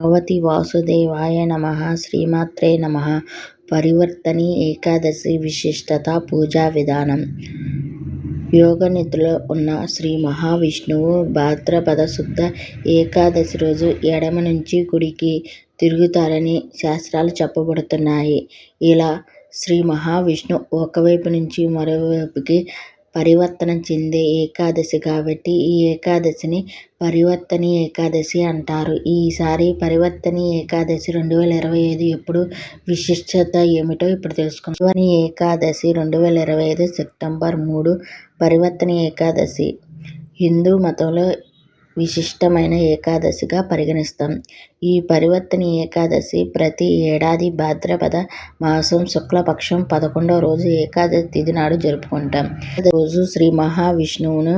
భగవతి వాసుదేవాయ నమ. శ్రీమాత్రే నమ. పరివర్తని ఏకాదశి విశిష్టత పూజా విధానం. యోగ నిద్రలో ఉన్న శ్రీ మహావిష్ణువు భాద్రపద శుద్ధ ఏకాదశి రోజు ఎడమ నుంచి కుడికి తిరుగుతారని శాస్త్రాలు చెప్పబడుతున్నాయి. ఇలా శ్రీ మహావిష్ణువు ఒకవైపు నుంచి మరోవైపుకి పరివర్తన చెందే ఏకాదశి కాబట్టి ఈ ఏకాదశిని పరివర్తని ఏకాదశి అంటారు. ఈసారి పరివర్తని ఏకాదశి రెండు వేల ఇరవై ఐదు ఎప్పుడు విశిష్టత ఏమిటో ఇప్పుడు తెలుసుకుందాం. ఏకాదశి రెండు వేల ఇరవై ఐదు సెప్టెంబర్ మూడు పరివర్తన ఏకాదశి హిందూ మతంలో విశిష్టమైన ఏకాదశిగా పరిగణిస్తాం. ఈ పరివర్తన ఏకాదశి ప్రతి ఏడాది భాద్రపద మాసం శుక్లపక్షం పదకొండవ రోజు ఏకాదశి తిథి నాడు జరుపుకుంటాం. ఏకాదశి రోజు శ్రీ మహావిష్ణువును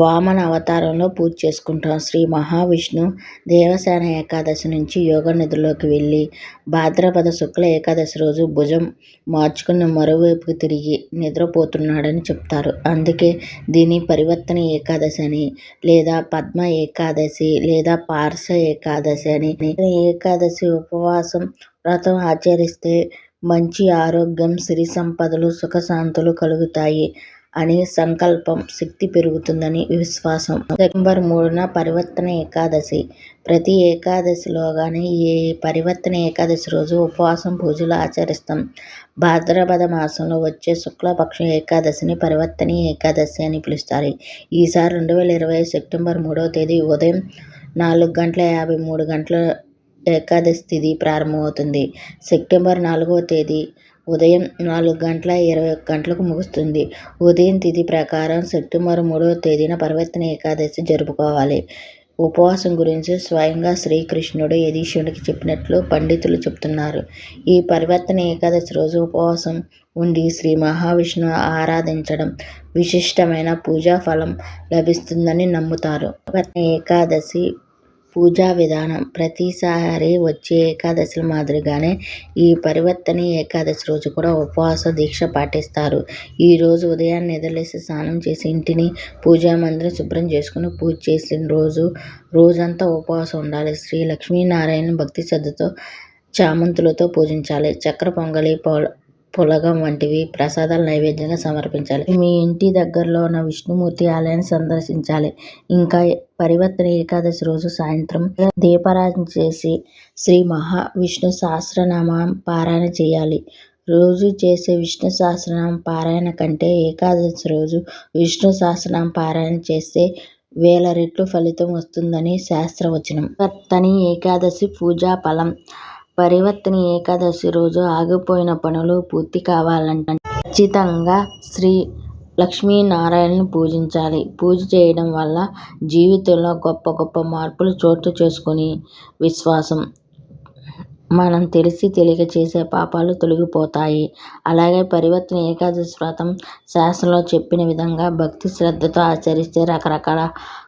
వామన అవతారంలో పూజ చేసుకుంటాం. శ్రీ మహావిష్ణు దేవసేన ఏకాదశి నుంచి యోగ నిధుల్లోకి వెళ్ళి భాద్రపద శుక్ల ఏకాదశి రోజు భుజం మార్చుకుని మరోవైపుకి తిరిగి నిద్రపోతున్నాడని చెప్తారు. అందుకే దీని పరివర్తన ఏకాదశి అని లేదా పద్మ ఏకాదశి లేదా పార్శ ఏకాదశి అని. ఏకాదశి ఉపవాసం వ్రతం ఆచరిస్తే మంచి ఆరోగ్యం సిరి సంపదలు సుఖశాంతులు కలుగుతాయి అని సంకల్పం శక్తి పెరుగుతుందని విశ్వాసం. సెప్టెంబర్ మూడున పరివర్తన ఏకాదశి ప్రతి ఏకాదశిలోగానే ఈ పరివర్తన ఏకాదశి రోజు ఉపవాసం పూజలు ఆచరిస్తాం. భాద్రపద మాసంలో వచ్చే శుక్లపక్ష ఏకాదశిని పరివర్తన ఏకాదశి అని పిలుస్తారు. ఈసారి రెండు వేల ఇరవై ఐదు సెప్టెంబర్ మూడువ తేదీ ఉదయం నాలుగు గంటల యాభై మూడు గంటలకు ఏకాదశి తిథి ప్రారంభమవుతుంది. సెప్టెంబర్ నాలుగువ తేదీ ఉదయం నాలుగు గంటల ఇరవై ఒక్క గంటలకు ముగుస్తుంది. ఉదయం తిథి ప్రకారం సెప్టెంబర్ మూడవ తేదీన పర్వతన ఏకాదశి జరుపుకోవాలి. ఉపవాసం గురించి స్వయంగా శ్రీకృష్ణుడు యుధిష్ఠిరుడికి చెప్పినట్లు పండితులు చెబుతున్నారు. ఈ పర్వతన ఏకాదశి రోజు ఉపవాసం ఉండి శ్రీ మహావిష్ణువును ఆరాధించడం విశిష్టమైన పూజా ఫలం లభిస్తుందని నమ్ముతారు. ఏకాదశి పూజా విధానం ప్రతిసారి వచ్చే ఏకాదశుల మాదిరిగానే ఈ పరివర్తన ఏకాదశి రోజు కూడా ఉపవాస దీక్ష పాటిస్తారు. ఈ రోజు ఉదయాన్నే నిద్రలేసి స్నానం చేసి ఇంటిని పూజా మందిరం శుభ్రం చేసుకుని పూజ చేసిన రోజు రోజంతా ఉపవాసం ఉండాలి. శ్రీ లక్ష్మీనారాయణ భక్తి శ్రద్ధతో చామంతులతో పూజించాలి. చక్కెర పొంగలి పులగం వంటివి ప్రసాదాలు నైవేద్యంగా సమర్పించాలి. మీ ఇంటి దగ్గరలో ఉన్న విష్ణుమూర్తి ఆలయాన్ని సందర్శించాలి. ఇంకా పరివర్తన ఏకాదశి రోజు సాయంత్రం దీపారాధన చేసి శ్రీ మహావిష్ణు సహస్రనామ పారాయణ చేయాలి. రోజు చేసే విష్ణు సహస్రనామ పారాయణ కంటే ఏకాదశి రోజు విష్ణు సహస్రనామ పారాయణ చేస్తే వేల రెట్లు ఫలితం వస్తుందని శాస్త్రవచనం. తని ఏకాదశి పూజా ఫలం పరివర్తని ఏకాదశి రోజు ఆగిపోయిన పనులు పూర్తి కావాలంటే ఖచ్చితంగా శ్రీ లక్ష్మీనారాయణను పూజించాలి. పూజ చేయడం వల్ల జీవితంలో గొప్ప గొప్ప మార్పులు చోటు చేసుకుని విశ్వాసం. మనం తెలిసి తెలియక చేసే పాపాలు తొలగిపోతాయి. అలాగే పరివర్తన ఏకాదశి వ్రతం శాస్త్రంలో చెప్పిన విధంగా భక్తి శ్రద్ధలతో ఆచరిస్తే రకరకాల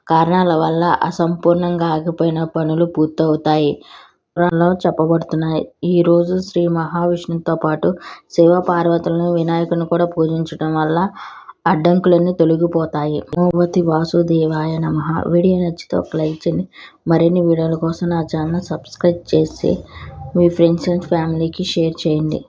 కారణాల వల్ల అసంపూర్ణంగా ఆగిపోయిన పనులు పూర్తవుతాయి. పురాణాల్లో చెప్పబడుతున్నాయి. ఈ రోజు శ్రీ మహావిష్ణువుతో పాటు శివ పార్వతులను వినాయకుడిని కూడా పూజించడం వల్ల అడ్డంకులన్నీ తొలగిపోతాయి. ఓం వాసుదేవాయ నమః వీడియో నచ్చితే ఒక లైక్ చేయండి. మరిన్ని వీడియోల కోసం నా ఛానల్ను సబ్స్క్రైబ్ చేసి మీ ఫ్రెండ్స్ అండ్ ఫ్యామిలీకి షేర్ చేయండి.